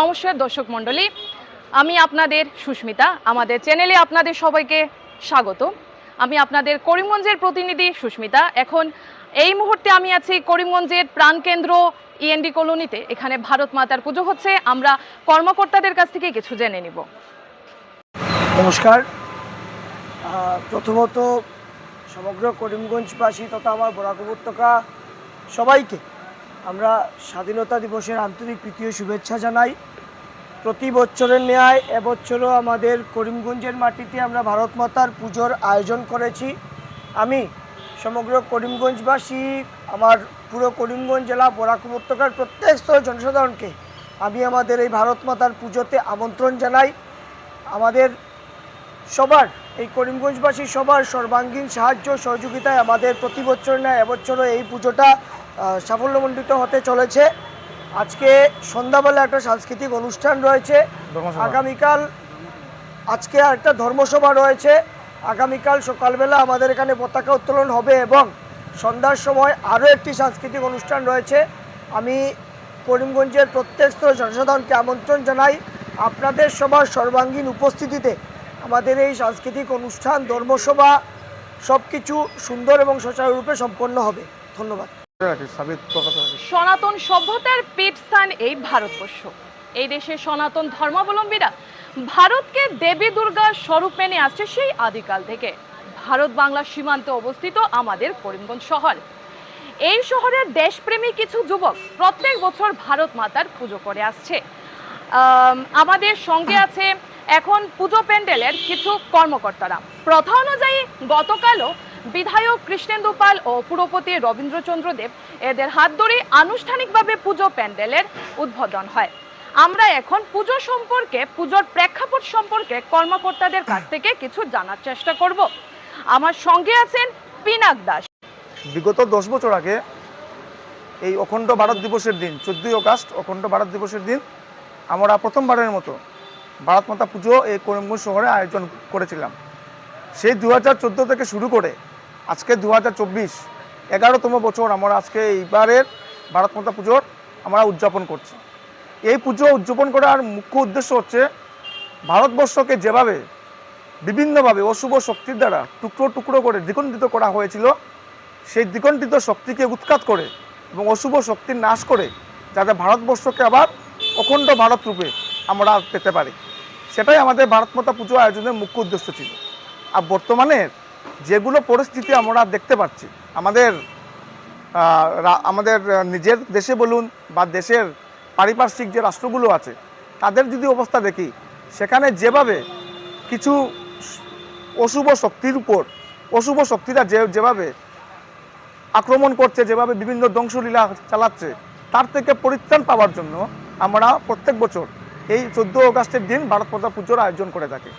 নমস্কার দর্শক মণ্ডলী, আমি আপনাদের সুস্মিতা, আমাদের চ্যানেলে আপনাদের সবাইকে স্বাগত। আমি আপনাদের করিমগঞ্জের প্রতিনিধি সুস্মিতা। এখন এই মুহূর্তে আমি আছি করিমগঞ্জের প্রাণকেন্দ্র ইএনডি কলোনিতে। এখানে ভারত মাতার পুজো হচ্ছে। আমরা কর্মকর্তাদের কাছ থেকে কিছু জেনে নিব। নমস্কার। প্রথমত সমগ্র করিমগঞ্জবাসী তথা আমার বরাক উপত্যকা সবাইকে আমরা স্বাধীনতা দিবসের আন্তরিক প্রীতীয় শুভেচ্ছা জানাই। প্রতি বছরের ন্যায় এবছরও আমাদের করিমগঞ্জের মাটিতে আমরা ভারত মাতার পুজোর আয়োজন করেছি। আমি সমগ্র করিমগঞ্জবাসী, আমার পুরো করিমগঞ্জ জেলা, বরাক উপত্যকার প্রত্যেক স্তরের জনসাধারণকে আমি আমাদের এই ভারত মাতার পুজোতে আমন্ত্রণ জানাই। আমাদের সবার, এই করিমগঞ্জবাসী সবার সর্বাঙ্গীন সাহায্য সহযোগিতায় আমাদের প্রতি বছর না এবছরও এই পুজোটা সাফল্যমণ্ডিত হতে চলেছে। আজকে সন্ধ্যাবেলা একটা সাংস্কৃতিক অনুষ্ঠান রয়েছে। আগামীকাল আজকে একটা ধর্মসভা রয়েছে। আগামীকাল সকালবেলা আমাদের এখানে পতাকা উত্তোলন হবে এবং সন্ধ্যার সময় আরও একটি সাংস্কৃতিক অনুষ্ঠান রয়েছে। আমি করিমগঞ্জের প্রত্যেক স্তরের জনসাধারণকে আমন্ত্রণ জানাই। আপনাদের সবার সর্বাঙ্গীন উপস্থিতিতে আমাদের এই সাংস্কৃতিক অনুষ্ঠান ধর্মসভা সব কিছু সুন্দর এবং সুচারুরূপে সম্পন্ন হবে। ধন্যবাদ। সনাতন সভ্যতার এই ভারতবর্ষ। এই দেশের সনাতন ধর্মাবলম্বীরা ভারতকে দেবী দুর্গার স্বরূপ মেনে আসছে সেই আদিকাল থেকে। ভারত বাংলা সীমান্তে অবস্থিত আমাদের করিমগঞ্জ শহর। এই শহরের দেশপ্রেমী কিছু যুবক প্রত্যেক বছর ভারত মাতার পুজো করে আসছে। আম, আমাদের সঙ্গে আছে এখন পুজো প্যান্ডেলের কিছু কর্মকর্তারা। প্রথা অনুযায়ী গতকালও বিধায়ক কৃষ্ণেন্দু পাল ও পুরপতি রবীন্দ্রচন্দ্র দেব এদের হাত ধরে আনুষ্ঠানিকভাবে পুজো প্যান্ডেলের উদ্বোধন হয়। আমরা এখন পুজো সম্পর্কে, পুজোর প্রেক্ষাপট সম্পর্কে কর্মকর্তাদের কাছ থেকে কিছু জানার চেষ্টা করব। আমার সঙ্গে আছেন পিনাক দাস। বিগত দশ বছর আগে এই অখণ্ড ভারত দিবসের দিন, চোদ্দোই আগস্ট অখণ্ড ভারত দিবসের দিন, আমরা প্রথমবারের মতো ভারত মাতা পুজো এই করিমগঞ্জ শহরে আয়োজন করেছিলাম। সেই দু হাজার চোদ্দ থেকে শুরু করে আজকে দু হাজার চব্বিশ, এগারোতম বছর আমরা আজকে এইবারের ভারত মাতা পুজোর আমরা উদযাপন করছি। এই পুজো উদযাপন করার মুখ্য উদ্দেশ্য হচ্ছে ভারতবর্ষকে যেভাবে বিভিন্নভাবে অশুভ শক্তির দ্বারা টুকরো টুকরো করে দ্বিখণ্ডিত করা হয়েছিল, সেই দ্বিখণ্ডিত শক্তিকে উৎখাত করে এবং অশুভ শক্তির নাশ করে যাতে ভারতবর্ষকে আবার অখণ্ড ভারত রূপে আমরা পেতে পারি। সেটাই আমাদের ভারত মাতা পুজো আয়োজনের মুখ্য উদ্দেশ্য ছিল। আর বর্তমানে যেগুলো পরিস্থিতি আমরা দেখতে পাচ্ছি, আমাদের আমাদের নিজের দেশে বলুন বা দেশের পারিপার্শ্বিক যে রাষ্ট্রগুলো আছে, তাদের যদি অবস্থা দেখি, সেখানে যেভাবে কিছু অশুভ শক্তির উপর, অশুভ শক্তিরা যে, যেভাবে আক্রমণ করছে, যেভাবে বিভিন্ন ধ্বংসলীলা চালাচ্ছে, তার থেকে পরিত্রাণ পাওয়ার জন্য আমরা প্রত্যেক বছর এই চোদ্দ আগস্টের দিন ভারত মাতা পুজোর আয়োজন করে থাকি।